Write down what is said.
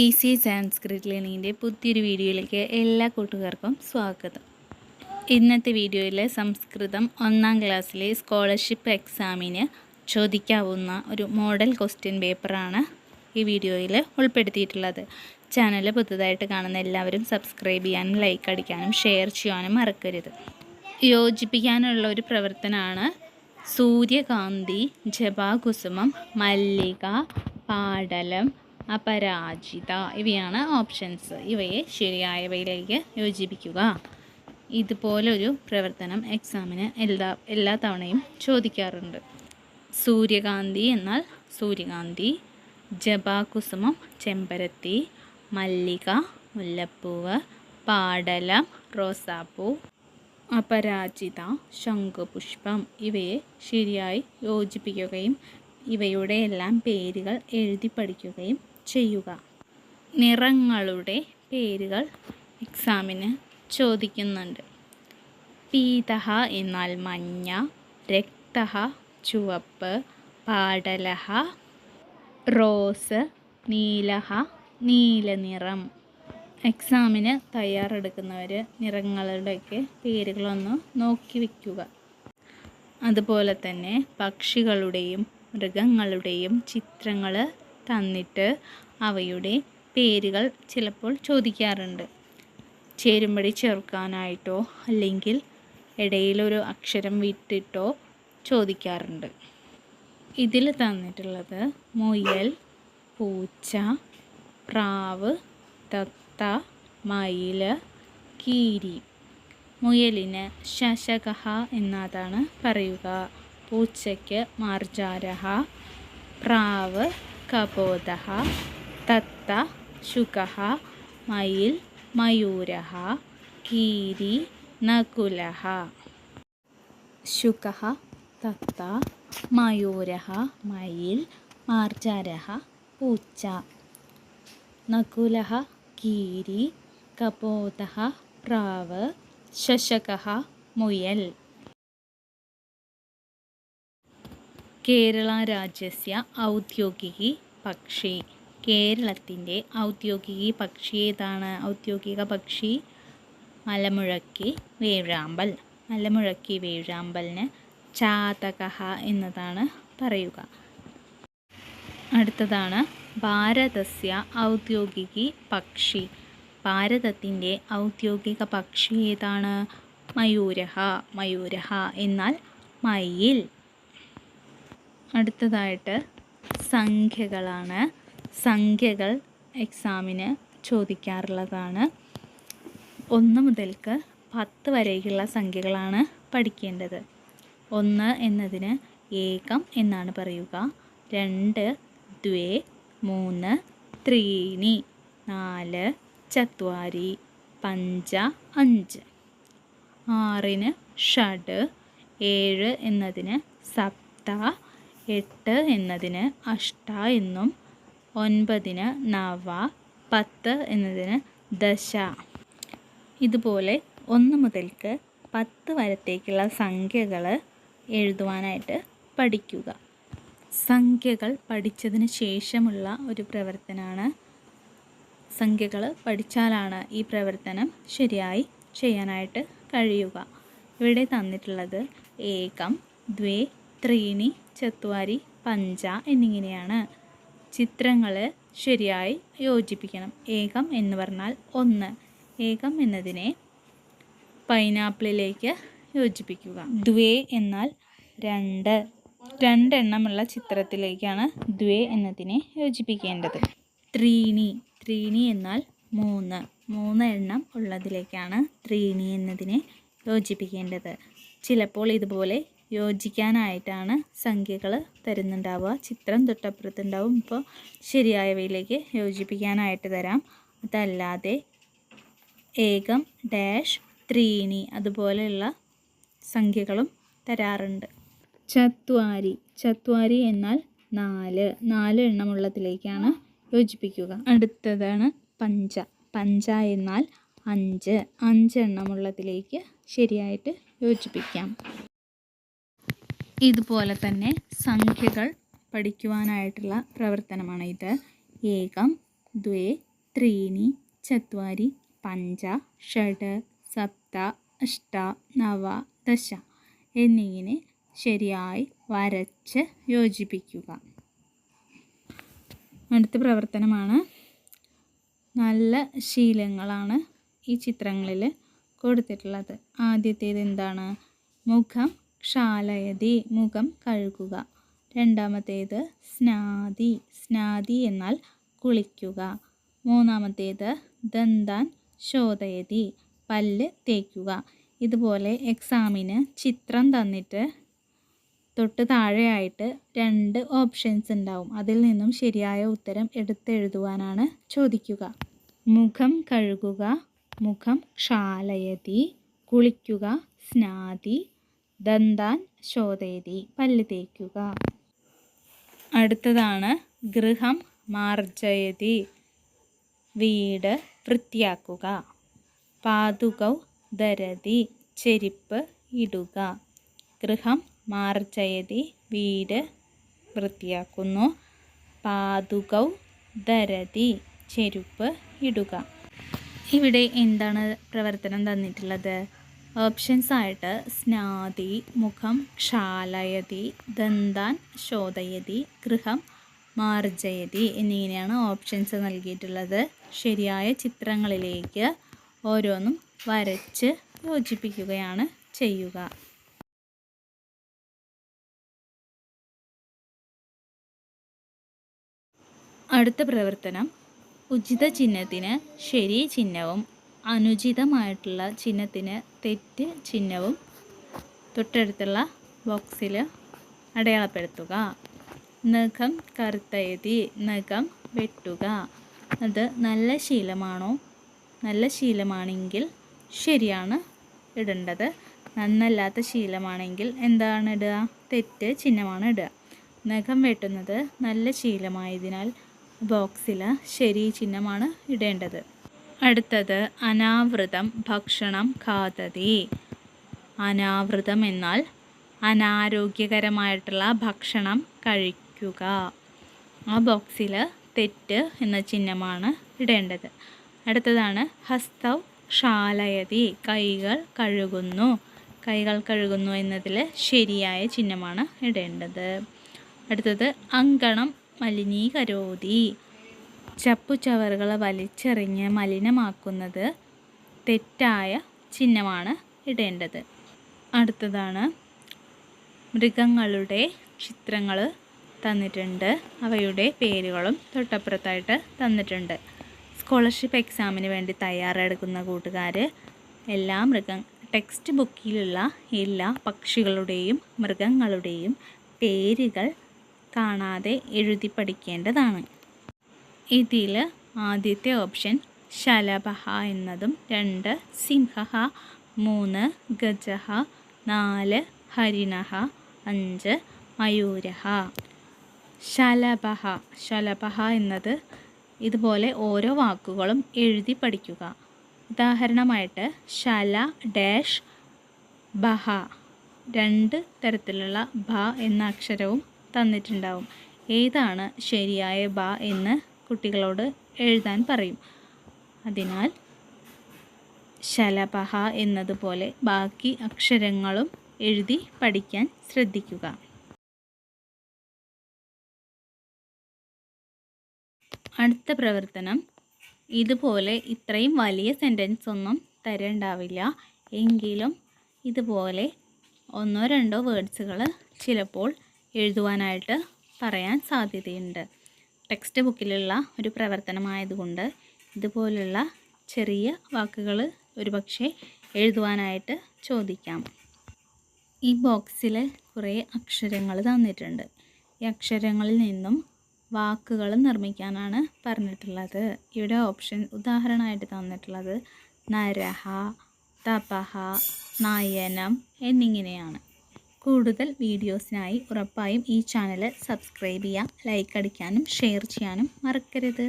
Easy Sanskrit ലേണിങ്ങിന്റെ പുതിയൊരു വീഡിയോയിലേക്ക് എല്ലാ കൂട്ടുകാർക്കും സ്വാഗതം. ഇന്നത്തെ വീഡിയോയിൽ സംസ്കൃതം ഒന്നാം ക്ലാസ്സിലെ സ്കോളർഷിപ്പ് എക്സാമിന് ചോദിക്കാവുന്ന ഒരു മോഡൽ ക്വസ്റ്റ്യൻ പേപ്പറാണ് ഈ വീഡിയോയിൽ ഉൾപ്പെടുത്തിയിട്ടുള്ളത്. ചാനൽ പുതുതായിട്ട് കാണുന്ന എല്ലാവരും സബ്സ്ക്രൈബ് ചെയ്യാനും ലൈക്ക് അടിക്കാനും ഷെയർ ചെയ്യാനും മറക്കരുത്. യോജിപ്പിക്കാനുള്ള ഒരു പ്രവർത്തനമാണ് സൂര്യകാന്തി ജപാകുസുമം മല്ലിക പാടലം അപരാജിത ഇവയാണ് ഓപ്ഷൻസ് ഇവയെ ശരിയായവയിലേക്ക് യോജിപ്പിക്കുക. ഇതുപോലൊരു പ്രവർത്തനം എക്സാമിന് എല്ലാ എല്ലാ തവണയും ചോദിക്കാറുണ്ട്. സൂര്യകാന്തി എന്നാൽ സൂര്യകാന്തി ജപാകുസുമം ചെമ്പരത്തി മല്ലിക മുല്ലപ്പൂവ് പാടലം റോസാപ്പൂ അപരാജിത ശംഖുപുഷ്പം ഇവയെ ശരിയായി യോജിപ്പിക്കുകയും ഇവയുടെ എല്ലാം പേരുകൾ എഴുതി പഠിക്കുകയും ചെയ്യുക. നിറങ്ങളുടെ പേരുകൾ എക്സാമിന് ചോദിക്കുന്നുണ്ട്. പീതഹ എന്നാൽ മഞ്ഞ രക്തഹ ചുവപ്പ് പാടലഹ റോസ് നീലഹ നീലനിറം എക്സാമിന് തയ്യാറെടുക്കുന്നവർ നിറങ്ങളുടെയൊക്കെ പേരുകളൊന്ന് നോക്കി വയ്ക്കുക അതുപോലെ തന്നെ പക്ഷികളുടെയും മൃഗങ്ങളുടെയും ചിത്രങ്ങൾ തന്നിട്ട് അവയുടെ പേരുകൾ ചിലപ്പോൾ ചോദിക്കാറുണ്ട്. ചേരുമ്പടി ചേർക്കാനായിട്ടോ അല്ലെങ്കിൽ ഇടയിലൊരു അക്ഷരം വിട്ടിട്ടോ ചോദിക്കാറുണ്ട്. ഇതിൽ തന്നിട്ടുള്ളത് മുയൽ പൂച്ച പ്രാവ് തത്ത മയിൽ കീരി. മുയലിന് ശശകഹ എന്നതാണ് പറയുക. പൂച്ചയ്ക്ക് മാർജാരഹ പ്രാവ് കബോധ തത്ത ശുക മയിൽ മയൂര കീരി നകുല. ശുക തത്ത മയൂര മയിൽ മാർജാര പൂച്ച. നകുല കീരി കപോതഃ പ്രാവ് ശശക മുയൽ. കേരള രാജ്യസ്യ ഔദ്യോഗികി പക്ഷി. കേരളത്തിന്റെ ഔദ്യോഗിക പക്ഷി ഏതാണ്? ഔദ്യോഗിക പക്ഷി മലമുഴക്കി വേഴാമ്പൽ. മലമുഴക്കി വേഴാമ്പലിന് ചാതക എന്നതാണ് പറയുക. അടുത്തതാണ് ഭാരതസ്യ ഔദ്യോഗിക പക്ഷി. ഭാരതത്തിന്റെ ഔദ്യോഗിക പക്ഷി ഏതാണ്? മയൂരഹ. മയൂരഹ എന്നാൽ മയിൽ. അടുത്തതായിട്ട് സംഖ്യകളാണ്. സംഖ്യകൾ എക്സാമിന് ചോദിക്കാറുള്ളതാണ്. ഒന്ന് മുതൽക്ക് പത്ത് വരെയുള്ള സംഖ്യകളാണ് പഠിക്കേണ്ടത്. ഒന്ന് എന്നതിന് ഏകം എന്നാണ് പറയുക. രണ്ട് ദ്വേ മൂന്ന് ത്രീണി നാല് ചത്വാരി പഞ്ച അഞ്ച്. ആറിന് ഷഡ് ഏഴ് എന്നതിന് സപ്ത എട്ട് എന്നതിന് അഷ്ട എന്നും ഒൻപതിന് നവ പത്ത് എന്നതിന് ദശ. ഇതുപോലെ ഒന്ന് മുതൽക്ക് പത്ത് വരത്തേക്കുള്ള സംഖ്യകൾ എഴുതുവാനായിട്ട് പഠിക്കുക. സംഖ്യകൾ പഠിച്ചതിന് ശേഷമുള്ള ഒരു പ്രവർത്തനമാണ് സംഖ്യകൾ പഠിച്ചാലാണ് ഈ പ്രവർത്തനം ശരിയായി ചെയ്യാനായിട്ട് കഴിയുക. ഇവിടെ തന്നിട്ടുള്ളത് ഏകം ദ്വേ ത്രീണി ചത്വാരി പഞ്ച എന്നിങ്ങനെയാണ് ചിത്രങ്ങൾ ശരിയായി യോജിപ്പിക്കണം. ഏകം എന്ന് പറഞ്ഞാൽ ഒന്ന്. ഏകം എന്നതിനെ പൈനാപ്പിളിലേക്ക് യോജിപ്പിക്കുക. ദ്വേ എന്നാൽ രണ്ട്. രണ്ടെണ്ണമുള്ള ചിത്രത്തിലേക്കാണ് ദ്വേ എന്നതിനെ യോജിപ്പിക്കേണ്ടത്. ത്രീണി. ത്രീണി എന്നാൽ മൂന്ന്. മൂന്ന് എണ്ണം ഉള്ളതിലേക്കാണ് ത്രീണി എന്നതിനെ യോജിപ്പിക്കേണ്ടത്. ചിലപ്പോൾ ഇതുപോലെ യോജിക്കാനായിട്ടാണ് സംഖ്യകൾ തരുന്നുണ്ടാവുക. ചിത്രം തൊട്ടപ്പുറത്തുണ്ടാവും. ഇപ്പോൾ ശരിയായവയിലേക്ക് യോജിപ്പിക്കാനായിട്ട് തരാം. അതല്ലാതെ ഏകം ഡാഷ് ത്രീണി അതുപോലെയുള്ള സംഖ്യകളും തരാറുണ്ട്. ചത്വാരി. ചത്വാരി എന്നാൽ നാല്. നാല് എണ്ണമുള്ളതിലേക്കാണ് യോജിപ്പിക്കുക. അടുത്തതാണ് പഞ്ച. പഞ്ച എന്നാൽ അഞ്ച്. അഞ്ച് എണ്ണമുള്ളതിലേക്ക് ശരിയായിട്ട് യോജിപ്പിക്കാം. ഇതുപോലെ തന്നെ സംഖ്യകൾ പഠിക്കുവാനായിട്ടുള്ള പ്രവർത്തനമാണ് ഇത്. ഏകം ദ്വേ ത്രീണി ചത്വാരി പഞ്ച ഷഡ് സപ്ത അഷ്ട നവ ദശ എന്നിങ്ങനെ ശരിയായി വരച്ച് യോജിപ്പിക്കുക. അടുത്ത പ്രവർത്തനമാണ് നല്ല ശീലങ്ങളാണ് ഈ ചിത്രങ്ങളിൽ കൊടുത്തിട്ടുള്ളത്. ആദ്യത്തേത് എന്താണ്? മുഖം ക്ഷാലയതി മുഖം കഴുകുക. രണ്ടാമത്തേത് സ്നാതി. സ്നാതി എന്നാൽ കുളിക്കുക. മൂന്നാമത്തേത് ദന്താൻ ശോധയതി. പല്ല് തേക്കുക. ഇതുപോലെ എക്സാമിന് ചിത്രം തന്നിട്ട് തൊട്ട് താഴെയായിട്ട് രണ്ട് ഓപ്ഷൻസ് ഉണ്ടാവും. അതിൽ നിന്നും ശരിയായ ഉത്തരം എടുത്തെഴുതുവാനാണ് ചോദിക്കുക. മുഖം കഴുകുക. മുഖം ക്ഷാലയതി കുളിക്കുക. സ്നാതി. ദന്താൻ ശോതേതി പല്ല് തേക്കുക. അടുത്തതാണ് ഗൃഹം മാർജയതി. വീട് വൃത്തിയാക്കുക. പാതുകൗ ധരതി. ചെരിപ്പ് ഇടുക. ഗൃഹം മാർജയതി. വീട് വൃത്തിയാക്കുന്നു. പാതുകൗ ധരതി. ചെരുപ്പ് ഇടുക. ഇവിടെ എന്താണ് പ്രവർത്തനം തന്നിട്ടുള്ളത്? ഓപ്ഷൻസ് ആയിട്ട് സ്നാതി മുഖം ക്ഷാലയതി ദന്താൻ ശോധയതി ഗൃഹം മാർജയതി എന്നിങ്ങനെയാണ് ഓപ്ഷൻസ് നൽകിയിട്ടുള്ളത്. ശരിയായ ചിത്രങ്ങളിലേക്ക് ഓരോന്നും വരച്ച് യോജിപ്പിക്കുകയാണ് ചെയ്യുക. അടുത്ത പ്രവർത്തനം. ഉചിത ചിഹ്നത്തിന് ശരി ചിഹ്നവും അനുചിതമായിട്ടുള്ള ചിഹ്നത്തിന് തെറ്റ് ചിഹ്നവും തൊട്ടടുത്തുള്ള ബോക്സിൽ അടയാളപ്പെടുത്തുക. നഖം കറുത്തയതി നഖം വെട്ടുക. അത് നല്ല ശീലമാണോ? നല്ല ശീലമാണെങ്കിൽ ശരിയാണ് ഇടേണ്ടത്. നന്നല്ലാത്ത ശീലമാണെങ്കിൽ എന്താണ് ഇടുക? തെറ്റ് ചിഹ്നമാണ് ഇടുക. നഖം വെട്ടുന്നത് നല്ല ശീലമായതിനാൽ ബോക്സിൽ ശരി ചിഹ്നമാണ് ഇടേണ്ടത്. അടുത്തത് അനാവൃതം ഭക്ഷണം ഖാതതി അനാവൃതം എന്നാൽ അനാരോഗ്യകരമായിട്ടുള്ള ഭക്ഷണം കഴിക്കുക. ആ ബോക്സിൽ തെറ്റ് എന്ന ചിഹ്നമാണ് ഇടേണ്ടത്. അടുത്തതാണ് ഹസ്തൗ ഷാലയതി കൈകൾ കഴുകുന്നു. കൈകൾ കഴുകുന്നു എന്നതിൽ ശരിയായ ചിഹ്നമാണ് ഇടേണ്ടത്. അടുത്തത് അങ്കണം മലിനീകരോതി. ചപ്പുചവറുകൾ വലിച്ചെറിഞ്ഞ് മലിനമാക്കുന്നത് തെറ്റായ ചിഹ്നമാണ് ഇടേണ്ടത്. അടുത്തതാണ്. മൃഗങ്ങളുടെ ചിത്രങ്ങൾ തന്നിട്ടുണ്ട്. അവയുടെ പേരുകളും തൊട്ടപ്പുറത്തായിട്ട് തന്നിട്ടുണ്ട്. സ്കോളർഷിപ്പ് എക്സാമിന് വേണ്ടി തയ്യാറെടുക്കുന്ന കൂട്ടുകാർ എല്ലാ മൃഗ ടെക്സ്റ്റ് ബുക്കിലുള്ള എല്ലാ പക്ഷികളുടെയും മൃഗങ്ങളുടെയും പേരുകൾ കാണാതെ എഴുതി പഠിക്കേണ്ടതാണ്. ഇതിൽ ആദ്യത്തെ ഓപ്ഷൻ ശലഭ എന്നതും രണ്ട് സിംഹ മൂന്ന് ഗജഹ നാല് ഹരിണഹ അഞ്ച് മയൂരഹ. ശലഭ ശലഭ എന്നത് ഇതുപോലെ ഓരോ വാക്കുകളും എഴുതി പഠിക്കുക. ഉദാഹരണമായിട്ട് ശല ഡാഷ് ബഹ രണ്ട് തരത്തിലുള്ള ഭ എന്ന അക്ഷരവും തന്നിട്ടുണ്ടാവും. ഏതാണ് ശരിയായ ബ എന്ന് കുട്ടികളോട് എഴുതാൻ പറയും. അതിനാൽ ശലഭ എന്നതുപോലെ ബാക്കി അക്ഷരങ്ങളും എഴുതി പഠിക്കാൻ ശ്രദ്ധിക്കുക. അടുത്ത പ്രവർത്തനം ഇതുപോലെ ഇത്രയും വലിയ സെന്റൻസ് ഒന്നും തരേണ്ടാവില്ല. എങ്കിലും ഇതുപോലെ ഒന്നോ രണ്ടോ വേർഡ്സുകൾ ചിലപ്പോൾ എഴുതുവാനായിട്ട് പറയാൻ സാധ്യതയുണ്ട്. ടെക്സ്റ്റ് ബുക്കിലുള്ള ഒരു പ്രവർത്തനമായതുകൊണ്ട് ഇതുപോലുള്ള ചെറിയ വാക്കുകൾ ഒരുപക്ഷെ എഴുതുവാനായിട്ട് ചോദിക്കാം. ഈ ബോക്സിൽ കുറേ അക്ഷരങ്ങൾ തന്നിട്ടുണ്ട്. ഈ അക്ഷരങ്ങളിൽ നിന്നും വാക്കുകൾ നിർമ്മിക്കാനാണ് പറഞ്ഞിട്ടുള്ളത്. ഇവിടെ ഓപ്ഷൻ ഉദാഹരണമായിട്ട് തന്നിട്ടുള്ളത് നരഹ തപഹ നയനം എന്നിങ്ങനെയാണ്. കൂടുതൽ വീഡിയോസിനായി ഉറപ്പായും ഈ ചാനൽ സബ്സ്ക്രൈബ് ചെയ്യാം ലൈക്ക് അടിക്കാനും ഷെയർ ചെയ്യാനും മറക്കരുത്.